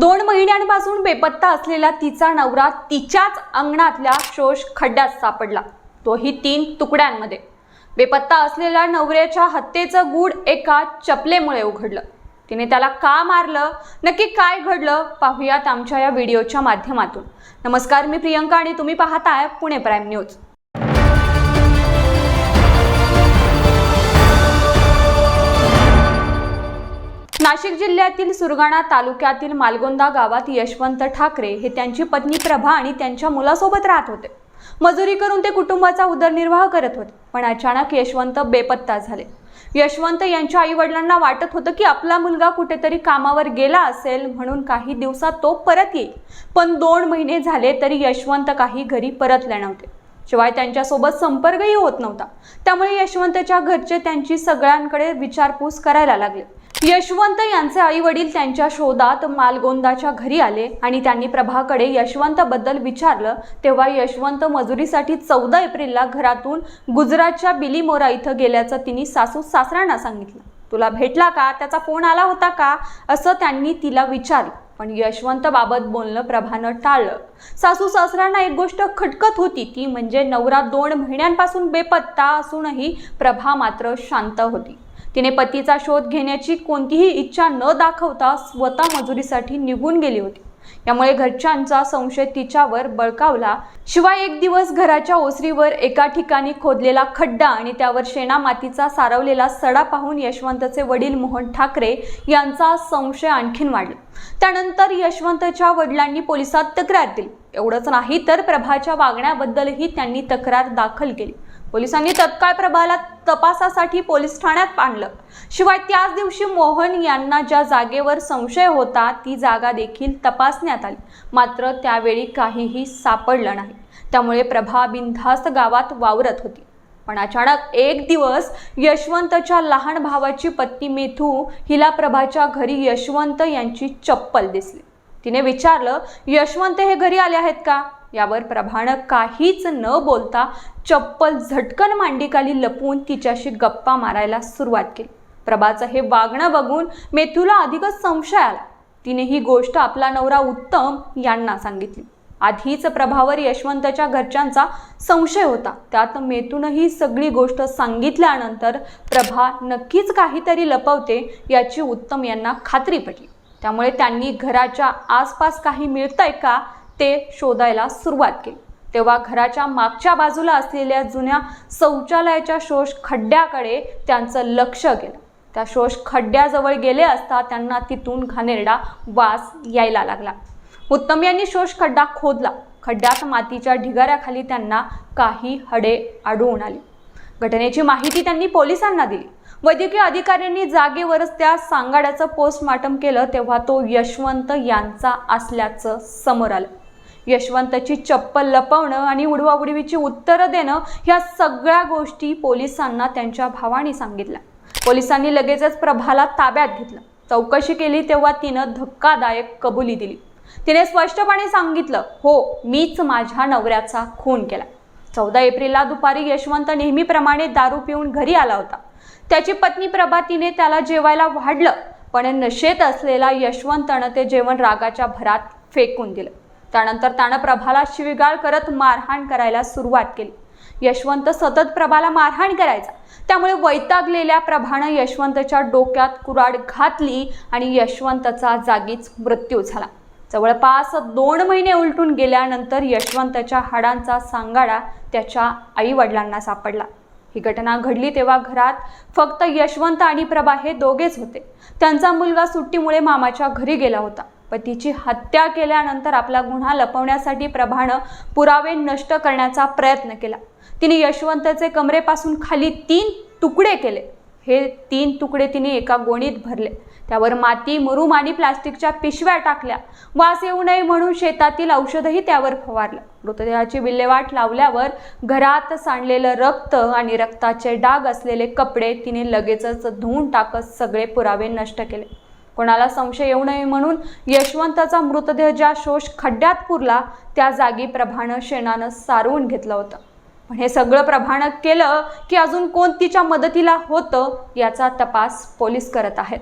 दोन महिन्यांपासून बेपत्ता असलेला तिचा नवरा तिच्याच अंगणातल्या शोष खड्ड्यात सापडला. तोही तीन तुकड्यांमध्ये. बेपत्ता असलेल्या नवऱ्याच्या हत्येचं गूढ एका चपलेमुळे उघडलं. तिने त्याला का मारलं? नक्की काय घडलं? पाहूयात आमच्या या व्हिडिओच्या माध्यमातून. नमस्कार मी प्रियंका आणि तुम्ही पाहताय पुणे प्राईम न्यूज. नाशिक जिल्ह्यातील सुरगाणा तालुक्यातील मालगोंदा गावात यशवंत ठाकरे हे त्यांची पत्नी प्रभा आणि त्यांच्या मुलासोबत राहत होते. मजुरी करून ते कुटुंबाचा उदरनिर्वाह करत होते पण अचानक यशवंत बेपत्ता झाले. यशवंत यांच्या आई वडिलांना वाटत होतं की आपला मुलगा कुठेतरी कामावर गेला असेल म्हणून काही दिवसात तो परत येईल. पण दोन महिने झाले तरी यशवंत काही घरी परतले नव्हते. शिवाय त्यांच्यासोबत संपर्कही होत नव्हता. त्यामुळे यशवंतच्या घरचे त्यांची सगळ्यांकडे विचारपूस करायला लागले. यशवंत यांचे आई वडील त्यांच्या शोधात मालगोंदाच्या घरी आले आणि त्यांनी प्रभाकडे यशवंतबद्दल विचारलं. तेव्हा यशवंत मजुरीसाठी चौदा एप्रिलला घरातून गुजरातच्या बिलीमोरा इथं गेल्याचं तिने सासू सासऱ्यांना सांगितलं. तुला भेटला का? त्याचा फोन आला होता का? असं त्यांनी तिला विचारलं. पण यशवंतबाबत बोलणं प्रभानं टाळलं. सासू सासऱ्यांना एक गोष्ट खटकत होती ती म्हणजे नवरा दोन महिन्यांपासून बेपत्ता असूनही प्रभा मात्र शांत होती. तिने पतीचा शोध घेण्याची कोणतीही इच्छा न दाखवता स्वतः मजुरीसाठी निघून गेली होती. यामुळे घरच्यांचा संशय तिच्यावर बळकावला. शिवाय एक दिवस घराच्या ओसरीवर एका ठिकाणी खोदलेला खड्डा आणि त्यावर शेणा मातीचा सारवलेला सडा पाहून यशवंतचे वडील मोहन ठाकरे यांचा संशय आणखीन वाढला. त्यानंतर यशवंतच्या वडिलांनी पोलिसात तक्रार दिली. एवढंच नाही तर प्रभाच्या वागण्याबद्दलही त्यांनी तक्रार दाखल केली. पोलिसांनी तत्काळ प्रभाला तपासासाठी पोलीस ठाण्यात आणलं शिवाय त्याच दिवशी मोहन यांना ज्या जागेवर संशय होता ती जागा देखील तपासण्यात आली. मात्र त्यावेळी काहीही सापडलं नाही. त्यामुळे प्रभा बिनधास्त गावात वावरत होती. पण अचानक एक दिवस यशवंतच्या लहान भावाची पत्नी मेथू हिला प्रभाच्या घरी यशवंत यांची चप्पल दिसली. तिने विचारलं यशवंत हे घरी आले आहेत का? यावर प्रभानं काहीच न बोलता चप्पल झटकन मांडीखाली लपवून तिच्याशी गप्पा मारायला सुरुवात केली. प्रभाचं हे वागणं बघून मेथूला अधिकच संशय आला. तिने ही गोष्ट आपला नवरा उत्तम यांना सांगितली. आधीच प्रभावर यशवंतच्या घरच्यांचा संशय होता. त्यात मेतूनही सगळी गोष्ट सांगितल्यानंतर प्रभा नक्कीच काहीतरी लपवते याची उत्तम यांना खात्री पटली. त्यामुळे त्यांनी घराच्या आसपास काही मिळतंय का? ते शोधायला सुरुवात केली. तेव्हा घराच्या मागच्या बाजूला असलेल्या जुन्या शौचालयाच्या शोष खड्ड्याकडे त्यांचं लक्ष गेलं. त्या शोष खड्ड्याजवळ गेले असता त्यांना तिथून घाणेरडा वास यायला लागला. उत्तम यांनी शोष खड्डा खोदला. खड्ड्यात मातीच्या ढिगाऱ्याखाली त्यांना काही हडे आढळून आली. घटनेची माहिती त्यांनी पोलिसांना दिली. वैद्यकीय अधिकाऱ्यांनी जागेवरच त्या सांगाड्याचं पोस्टमार्टम केलं तेव्हा तो यशवंत यांचा असल्याचं समोर आलं. यशवंतची चप्पल लपवणं आणि उडवाउडवीची उत्तरं देणं ह्या सगळ्या गोष्टी पोलिसांना त्यांच्या भावाने सांगितल्या. पोलिसांनी लगेचच प्रभाला ताब्यात घेतलं. चौकशी केली तेव्हा तिनं धक्कादायक कबुली दिली. तिने स्पष्टपणे सांगितलं हो मीच माझ्या नवऱ्याचा खून केला. चौदा एप्रिलला दुपारी यशवंत नेहमीप्रमाणे दारू पिऊन घरी आला होता. त्याची पत्नी प्रभा तिने त्याला जेवायला वाढलं पण नशेत असलेला यशवंतनं ते जेवण रागाच्या भरात फेकून दिलं. त्यानंतर त्यानं प्रभाला शिवीगाळ करत मारहाण करायला सुरुवात केली. यशवंत सतत प्रभाला मारहाण करायचा. त्यामुळे वैतागलेल्या प्रभानं यशवंतच्या डोक्यात कुराड घातली आणि यशवंतचा जागीच मृत्यू झाला. जवळपास दोन महिने उलटून गेल्यानंतर यशवंतच्या हाडांचा सांगाडा त्याच्या आईवडिलांना सापडला. ही घटना घडली तेव्हा घरात फक्त यशवंत आणि प्रभा हे दोघेच होते. त्यांचा मुलगा सुट्टीमुळे मामाच्या घरी गेला होता. पतीची हत्या केल्यानंतर आपला गुन्हा लपवण्यासाठी प्रभानं पुरावे नष्ट करण्याचा प्रयत्न केला. तिने यशवंतचे कमरेपासून खाली तीन तुकडे केले. हे तीन तुकडे तिने एका गोणीत भरले. त्यावर माती मुरुम आणि प्लास्टिकच्या पिशव्या टाकल्या. वास येऊ नये म्हणून शेतातील औषधही त्यावर फवारलं. मृतदेहाची विल्हेवाट लावल्यावर घरात सांडलेलं रक्त आणि रक्ताचे डाग असलेले कपडे तिने लगेचच धुवून टाकत सगळे पुरावे नष्ट केले. कोणाला संशय येऊ नये म्हणून यशवंताचा मृतदेह ज्या शोष खड्ड्यात पुरला त्या जागी प्रभानं शेणानं सारवून घेतलं होतं. पण हे सगळं प्रभानं केलं की अजून कोण तिच्या मदतीला होतं याचा तपास पोलीस करत आहेत.